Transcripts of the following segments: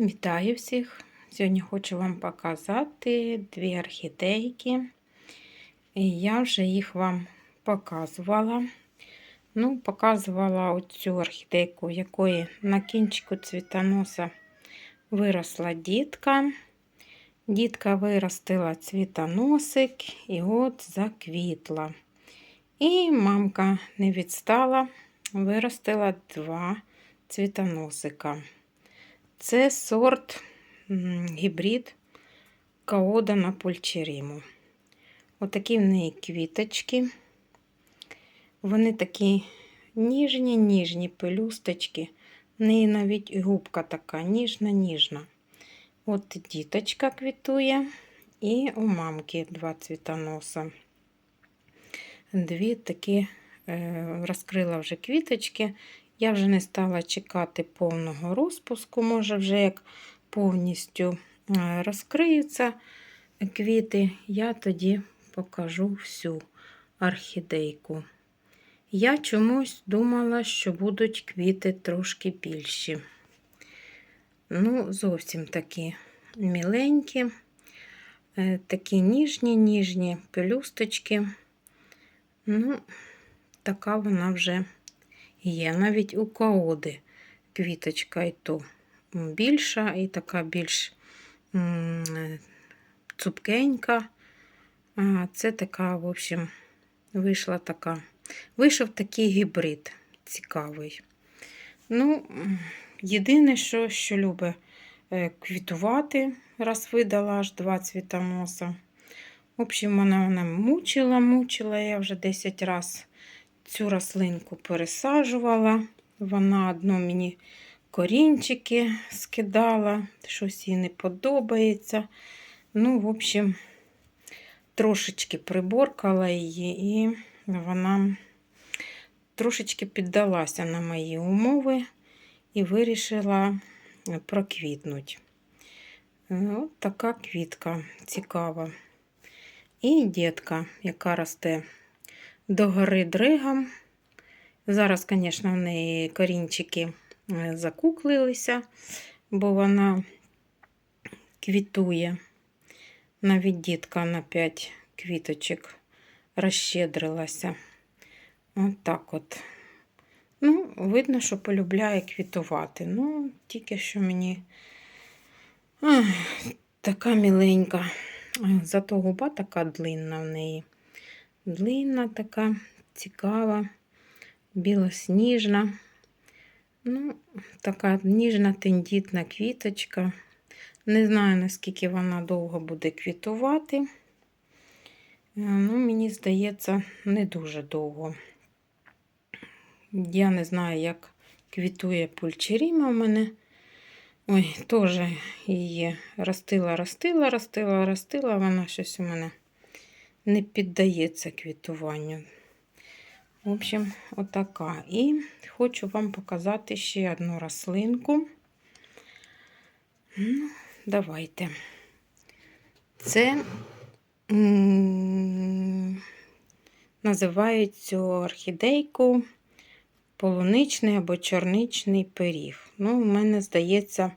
Вітаю всіх! Сьогодні хочу вам показати дві орхідейки. І я вже їх вам показувала. Ну, показувала оцю орхідейку, якої на кінчику цвітоноса виросла дітка. Дітка виростила цвітоносик і от заквітла. І мамка не відстала, виростила два цвітоносика. Це сорт гібрид каода на пульчеріму. Отакі в неї квіточки. Вони такі ніжні, ніжні пелюсточки. В неї навіть губка така ніжна-ніжна. От діточка квітує, і у мамки два цвітоноса. Дві такі е, розкрила вже квіточки. Я вже не стала чекати повного розпуску, може, вже як повністю е, розкриються квіти, я тоді покажу всю орхідейку. Я чомусь думала, що будуть квіти трошки більші. Ну, зовсім такі міленькі, е, такі ніжні, ніжні пелюсточки. Ну, така вона вже є. Навіть у каоди квіточка і то більша, і така більш цупкенька. Це така, в общем, вийшла така. Вийшов такий гібрид цікавий. Ну, єдине, що що любить е, квітувати, раз видала аж два цвітоноса. В общем, вона вона мучила, мучила я вже 10 разів Цю рослинку пересаджувала. Вона одно мені корінчики скидала, щось їй не подобається. Ну, в общем, трошечки приборкала її, і вона трошечки піддалася на мої умови і вирішила проквітнути. От така квітка цікава. І дітка, яка росте до гори дригам. Зараз, звісно, в неї корінчики е, закуклилися, бо вона квітує. Навіть дітка на 5 квіточок розщедрилася. От от. Ну, видно, що полюбляє квітувати. Ну, тільки що мені Ах, така міленька. Зато губа така длинна в неї длинна така, цікава, білосніжна. Ну, така ніжна тендітна квіточка. Не знаю, наскільки вона довго буде квітувати. Е, ну, Мені здається, не дуже довго. Я не знаю, як квітує пульчеріма у мене. Ой, теж її ростила, ростила, ростила, ростила, вона щось у мене не піддається квітуванню. В общем, отака. І хочу вам показати ще одну рослинку. Ну, Давайте. Це називають цю орхідейку полуничний або чорничний пиріг. Ну, У мене здається,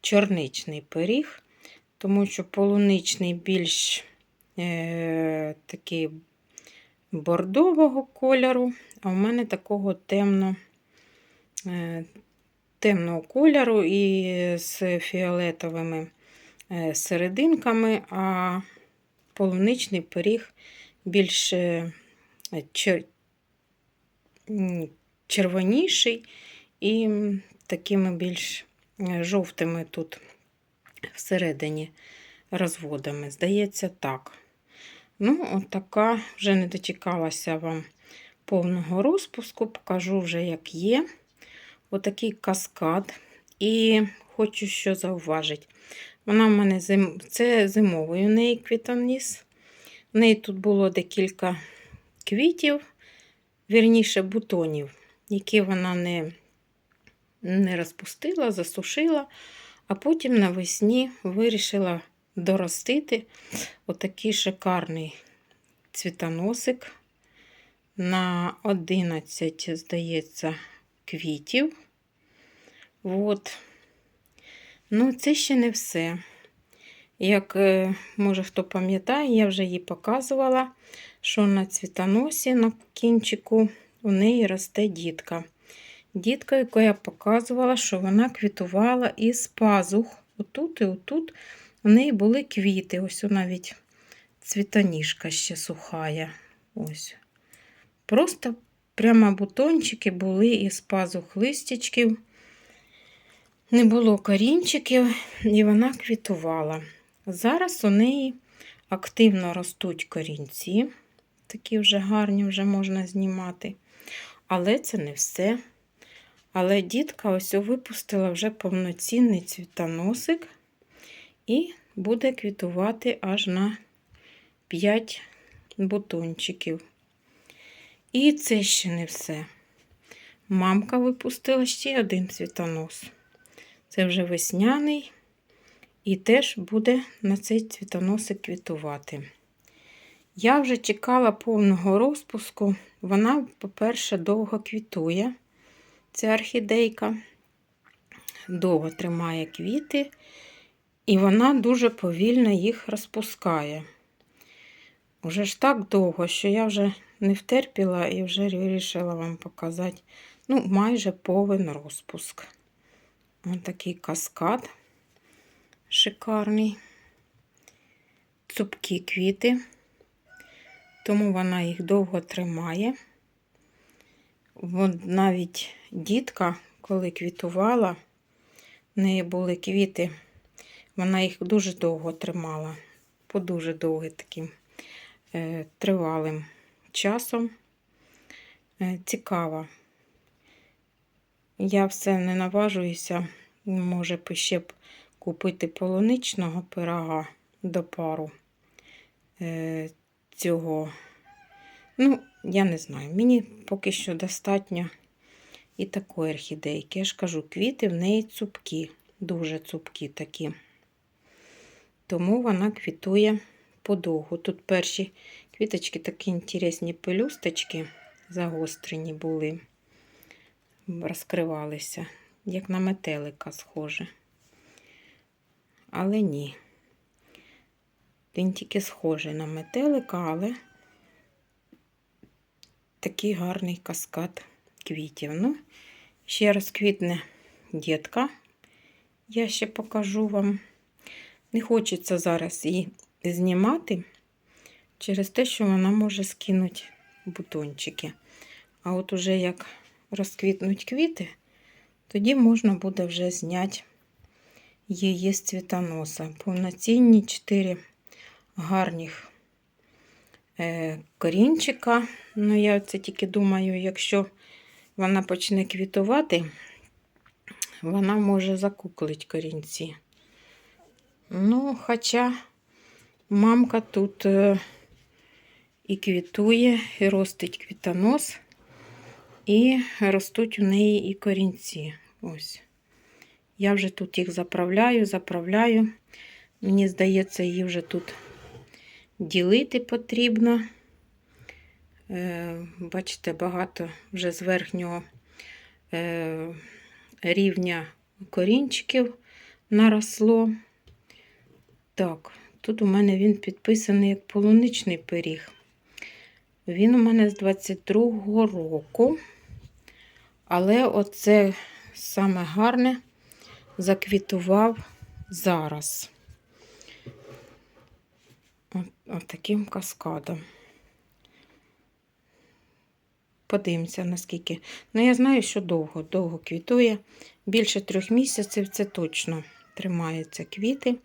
чорничний пиріг, тому що полуничний більш такий бордового кольору, а в мене такого темно, е, темного кольору і з фіолетовими е, серединками, а полуничний пиріг більш е, чер... червоніший і такими більш е, жовтими тут всередині розводами. Здається, так. Ну, от така, вже не дочекалася вам повного розпуску, покажу вже, як є. Отакий каскад. І хочу що зауважити. Вона в мене зим... це зимовий у неї квітоніс. У неї тут було декілька квітів, вірніше бутонів, які вона не не розпустила, засушила, а потім навесні вирішила доростити отакий шикарний цвітоносик на 11, здається, квітів. От. Ну, це ще не все. Як, е, може, хто пам'ятає, я вже їй показувала, що на цвітоносі на кінчику у неї росте дітка. Дітка, яку я показувала, що вона квітувала із пазух. Отут і отут у неї були квіти. Ось навіть цвітоніжка ще сухая. Ось. Просто прямо бутончики були із пазух листячків. Не було корінчиків, і вона квітувала. Зараз у неї активно ростуть корінці, такі вже гарні, вже можна знімати. Але це не все. Але дітка ось випустила вже повноцінний цвітоносик і буде квітувати аж на 5 бутончиків. І це ще не все. Мамка випустила ще один цвітонос. Це вже весняний, і теж буде на цей цвітоносик квітувати. Я вже чекала повного розпуску. Вона, по-перше, довго квітує. Ця орхідейка довго тримає квіти, і вона дуже повільно їх розпускає. Уже ж так довго, що я вже не втерпіла і вже вирішила вам показати. Ну, майже повен розпуск. Ось такий каскад шикарний, цупкі квіти, тому вона їх довго тримає. Вон навіть дітка, коли квітувала, в неї були квіти, вона їх дуже довго тримала, по дуже довгим таким е, тривалим часом. Е, цікаво. Я все не наважуюся, може, ще б купити полуничного пирога до пару е, цього. Ну, я не знаю, мені поки що достатньо і такої орхідейки. Я ж кажу, квіти в неї цупкі, дуже цупкі такі. Тому вона квітує подовгу. Тут перші квіточки такі інтересні пелюсточки загострені були, розкривалися, як на метелика схоже. Але ні. Він тільки схожий на метелика, але такий гарний каскад квітів. Ну, ще раз квітне дітка, я ще покажу вам. Не хочеться зараз її знімати через те, що вона може скинути бутончики. А от уже як розквітнуть квіти, тоді можна буде вже зняти її з цвітоноса. Повноцінні 4 гарних е, корінчика. Ну, я це тільки думаю, якщо вона почне квітувати, вона може закуклить корінці. Ну, хоча мамка тут е, і квітує, і ростить квітонос, і ростуть у неї і корінці. Ось. Я вже тут їх заправляю, заправляю. Мені здається, її вже тут ділити потрібно. Е, бачите, багато вже з верхнього е, рівня корінчиків наросло. Так, тут у мене він підписаний як полуничний пиріг. Він у мене з 22-го року, але оце саме гарне заквітував зараз. От, от таким каскадом. Подивимося, наскільки. Ну, я знаю, що довго, довго квітує. Більше трьох місяців це точно тримаються квіти.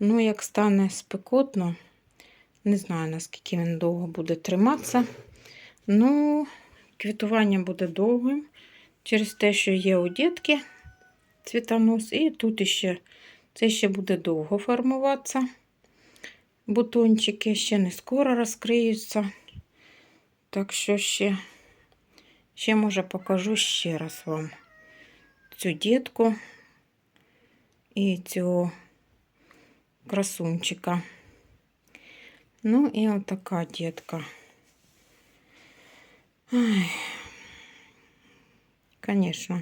Ну, як стане спекотно, не знаю, наскільки він довго буде триматися. Ну, квітування буде довгим через те, що є у дітки цвітонос, і тут ще це ще буде довго формуватися. Бутончики ще не скоро розкриються. Так що ще, ще, може, покажу ще раз вам цю дітку і цього красунчика. Ну, і отака дітка. Ай, Звісно.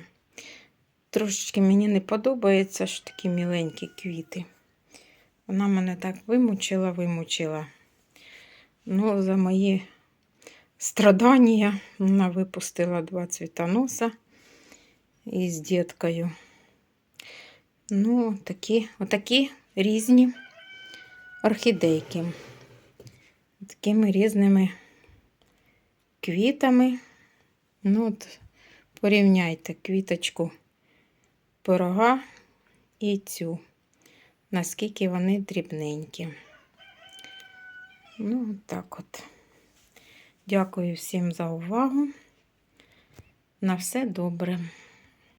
трошечки мені не подобається, що такі міленькі квіти. Вона мене так вимучила, вимучила. Ну, за мої страдання вона випустила два цвітоноса із діткою. Ну, такі, отакі Різні орхідейки. Такими різними квітами. Ну, от, порівняйте квіточку пирога і цю, наскільки вони дрібненькі. Ну, так от. Дякую всім за увагу. На все добре.